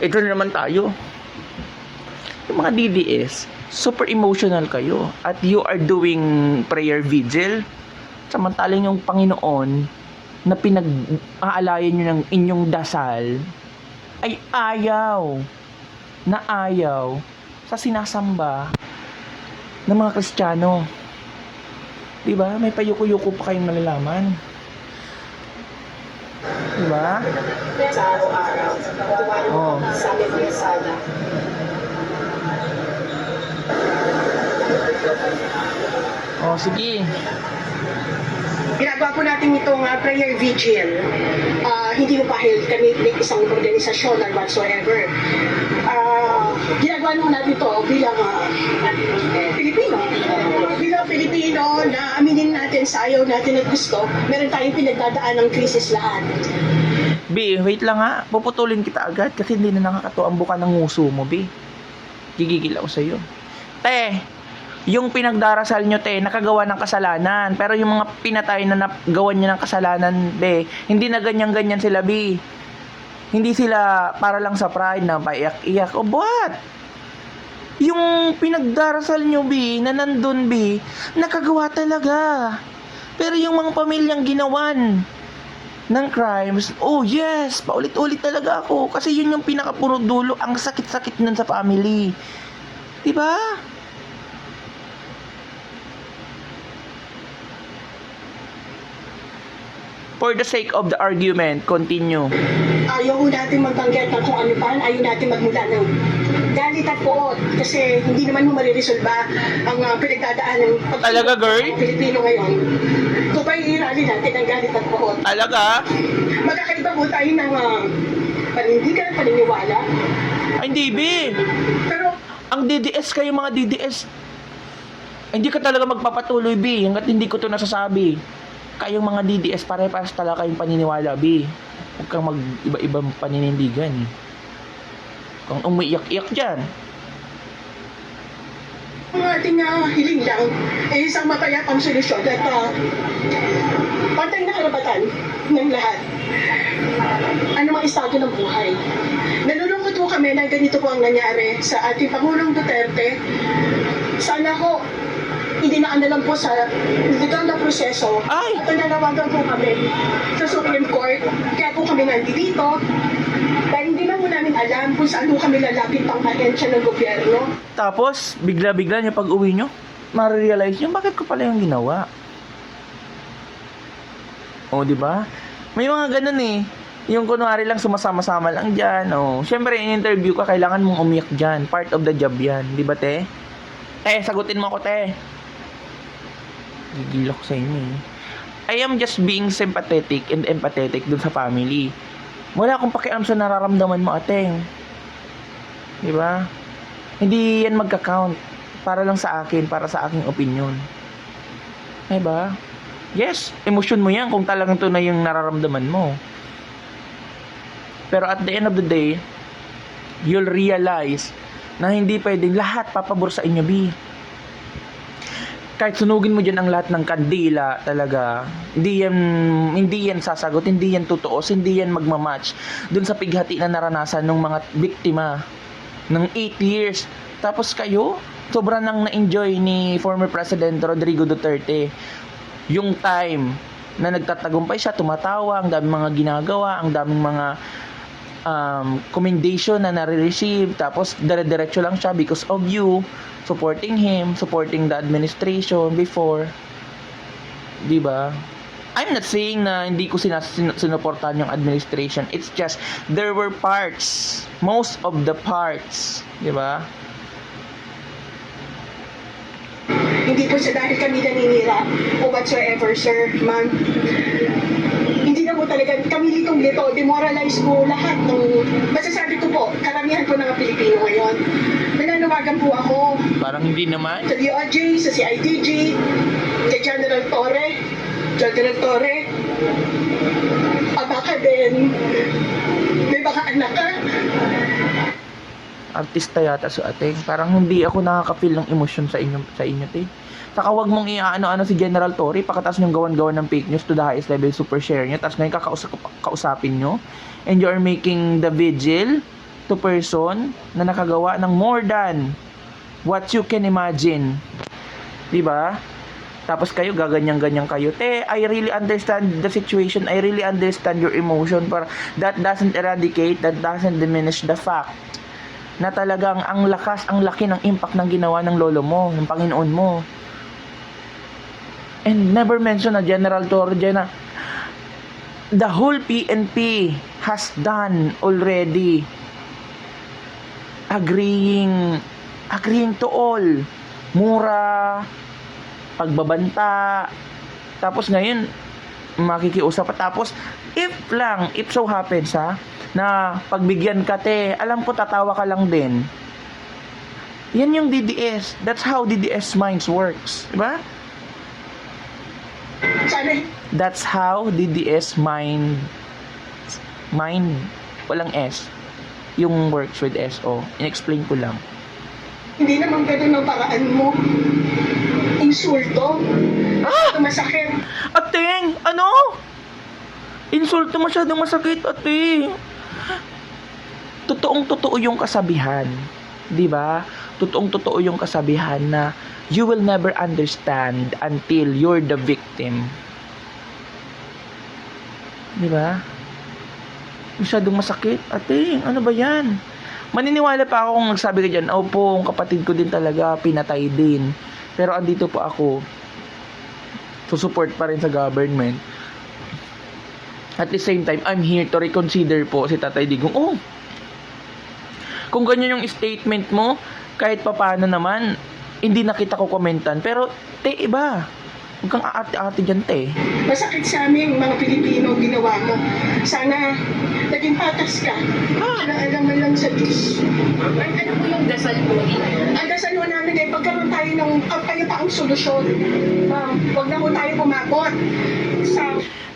ito na naman tayo. Yung mga DDS, super emotional kayo at you are doing prayer vigil. Samantalang yung Panginoon na pinag-aalayan nyo ng inyong dasal ay ayaw na ayaw sa sinasamba ng mga Kristiyano. Di ba? May payuko-yuko pa kayong nalalaman. Di ba? Sa araw-araw. Tumayo Oo. sa aming mesada. Oh, sige. Ginagawa po natin itong uh, prayer vigil. Ah, hindi po pahil kami ng isang organisasyon or whatsoever. Ah, ginagawa po natin ito bilang ah, Pilipino. Bilang Pilipino na aminin natin sa ayaw natin at gusto, meron tayong pinagdadaan ng krisis lahat. B, wait lang ha. Puputulin kita agad kasi hindi na nakakatuambo ka ng nguso mo, B. Gigigil ako sa'yo. Te, yung pinagdarasal nyo, te, nakagawa ng kasalanan. Pero yung mga pinatay na nagawa niya ng kasalanan, B, hindi na ganyan-ganyan sila, B. Hindi sila para lang sa pride na paiyak-iyak. O, what? Yung pinagdarasal nyo, B, na nandun, B, nakagawa talaga. Pero yung mga pamilyang ginawan, ng crimes, oh yes, paulit-ulit talaga ako. Kasi yun yung pinakapuno dulo, ang sakit-sakit nun sa family. Diba? For the sake of the argument, continue. ayaw natin magbanggit ng kung ano pa, ayaw natin magmula ng galit at poot kasi hindi naman mo mariresolba ang uh, pinagdadaan ng Talaga, girl? Pilipino ngayon. Kung pa iirali natin ang galit at poot. Talaga? Magkakaiba po tayo ng uh, panindigan paniniwala. Ay, hindi, B. Pero Ang DDS kayo mga DDS. Hindi ka talaga magpapatuloy, B. Hanggat hindi ko to nasasabi. Kayong mga DDS, pare-pares talaga kayong paniniwala, B. Huwag kang mag-iba-ibang paninindigan. Kung umiiyak-iyak dyan. Ating uh, hiling lang ay isang mapayapang solusyon at uh, pantay na karapatan ng lahat. Ano mang estado ng buhay. Nalulungkot po kami na ganito po ang nangyari sa ating Pangulong Duterte. Sana ho, na lang po sa legal na proseso Ay! at nananawagan po kami sa Supreme Court. Kaya po kami nandito dahil hindi lang po namin alam kung saan po kami lalapit pang ahensya ng gobyerno. Tapos, bigla-bigla niya pag uwi nyo, marirealize nyo, bakit ko pala yung ginawa? O, di ba? May mga ganun eh. Yung kunwari lang sumasama-sama lang dyan. O, syempre, in-interview ka, kailangan mong umiyak dyan. Part of the job yan. Di ba, te? Eh, sagutin mo ako, te. Gigil ako sa inyo eh. I am just being sympathetic and empathetic dun sa family. Wala akong pakialam sa nararamdaman mo, ate. Di ba? Hindi yan magka-count. Para lang sa akin, para sa aking opinion. Di ba? Yes, emosyon mo yan kung talagang to na yung nararamdaman mo. Pero at the end of the day, you'll realize na hindi pwedeng lahat papabor sa inyo, B. Kahit sunugin mo dyan ang lahat ng kandila talaga, hindi yan, hindi yan sasagot, hindi yan totoo, hindi yan magmamatch dun sa pighati na naranasan ng mga biktima ng 8 years. Tapos kayo, sobrang nang na-enjoy ni former President Rodrigo Duterte yung time na nagtatagumpay siya, tumatawa, ang daming mga ginagawa, ang daming mga um, commendation na nare-receive, tapos dire-diretso lang siya because of you, supporting him, supporting the administration before. Di ba? I'm not saying na hindi ko sinas- sin- sinuportahan yung administration. It's just, there were parts, most of the parts, di ba? Hindi po sa dahil kami naninira o whatsoever, sir, ma'am. Hindi na po talaga, kami litong lito, demoralize po lahat ng, masasabi ko po, karamihan po ng mga Pilipino ngayon. Nananawagan po ako Parang hindi naman. sa DOJ, sa CIDG, kay General Torre, General Torre, ah, baka din, may baka anak ka, artista yata sa ating. Parang hindi ako nakaka-feel ng emosyon sa inyo sa inyo, te. Saka wag mong iaano-ano si General Tory, pagkatapos yung gawan-gawan ng fake news to the highest level super share nyo, tapos ngayon kakausap, kausapin nyo, and you are making the vigil to person na nakagawa ng more than what you can imagine. 'Di ba? Tapos kayo gaganyan-ganyan kayo. Te, I really understand the situation. I really understand your emotion. Pero that doesn't eradicate, that doesn't diminish the fact na talagang ang lakas, ang laki ng impact ng ginawa ng lolo mo, ng Panginoon mo. And never mention na General Torre na the whole PNP has done already agreeing agreeing to all. Mura pagbabanta. Tapos ngayon makikiusap pa. Tapos if lang if so happens ha na pagbigyan ka te alam ko tatawa ka lang din. Yan yung DDS that's how DDS minds works di ba That's how DDS mind mind walang S yung works with SO. In-explain ko lang. hindi naman ganun ang paraan mo. Insulto. Ah! Masakit. Ating, ano? Insulto masyadong masakit, ate. Totoong totoo yung kasabihan. 'Di ba? Totoong totoo yung kasabihan na you will never understand until you're the victim. 'Di ba? Masyadong masakit. Ate, ano ba yan? Maniniwala pa ako kung nagsabi ka dyan, opo, ang kapatid ko din talaga, pinatay din. Pero andito po ako, susupport pa rin sa government. At the same time, I'm here to reconsider po si Tatay Digong. Oh, kung ganyan yung statement mo, kahit papano naman, hindi na kita ko komentan. Pero, te, iba. Huwag kang aarte-arte dyan, te. Masakit sa amin, mga Pilipino, ginawa mo. Sana naging patas ka. Na alam mo lang sa Diyos. Ma'am, ano po yung dasal po ninyo? Ang dasal mo namin ay pagkaroon tayo ng kapayapang solusyon. Ma'am, huwag na po tayo pumakot sa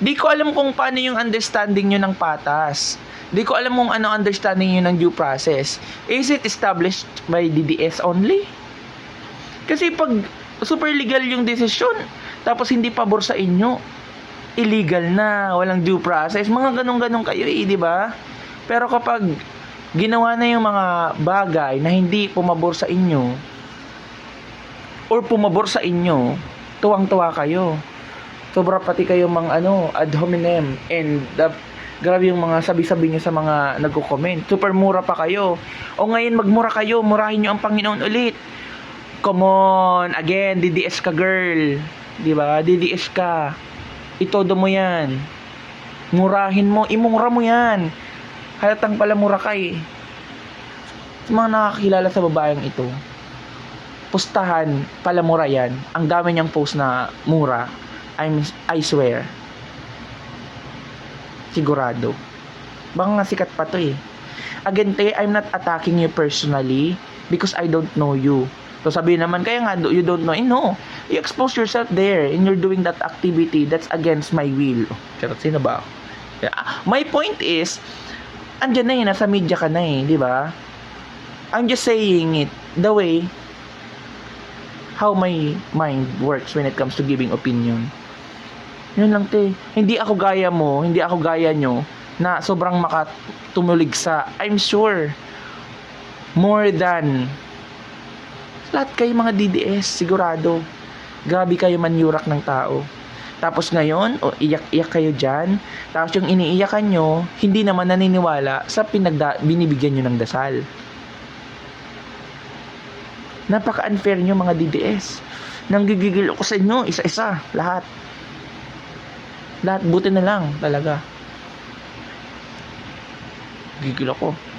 Di ko alam kung paano yung understanding nyo ng patas. Di ko alam kung ano understanding nyo ng due process. Is it established by DDS only? Kasi pag super legal yung desisyon, tapos hindi pabor sa inyo, illegal na, walang due process. Mga ganong-ganong kayo eh, di ba? Pero kapag ginawa na yung mga bagay na hindi pumabor sa inyo, or pumabor sa inyo, tuwang-tuwa kayo. Sobra pati kayo mga ano, ad hominem and the, grabe yung mga sabi-sabi niyo sa mga nagko-comment. Super mura pa kayo. O ngayon magmura kayo, murahin niyo ang Panginoon ulit. Come on, again, DDS ka girl. 'Di ba? DDS ka. Itodo mo 'yan. Murahin mo, imura mo 'yan. Halatang pala mura ka eh. Sa mga nakakilala sa babaeng ito, pustahan, pala mura yan. Ang dami niyang post na mura. I'm, I swear. Sigurado. Baka nga sikat pa to eh. Again, te, I'm not attacking you personally because I don't know you. So sabi naman, kaya nga, you don't know. Eh, no. You expose yourself there and you're doing that activity that's against my will. Charot, sino ba. My point is, andyan na eh, nasa media ka na eh, di ba? I'm just saying it the way how my mind works when it comes to giving opinion. Yun lang, te. Hindi ako gaya mo, hindi ako gaya nyo, na sobrang makatumulig sa, I'm sure, more than, lahat kayo mga DDS, sigurado. Grabe kayo manyurak ng tao. Tapos ngayon, o iyak-iyak kayo dyan. Tapos yung iniiyakan nyo, hindi naman naniniwala sa pinagda- binibigyan nyo ng dasal. Napaka-unfair nyo mga DDS. Nanggigigil ako sa inyo, isa-isa, lahat. Lahat, buti na lang, talaga. Gigil ako.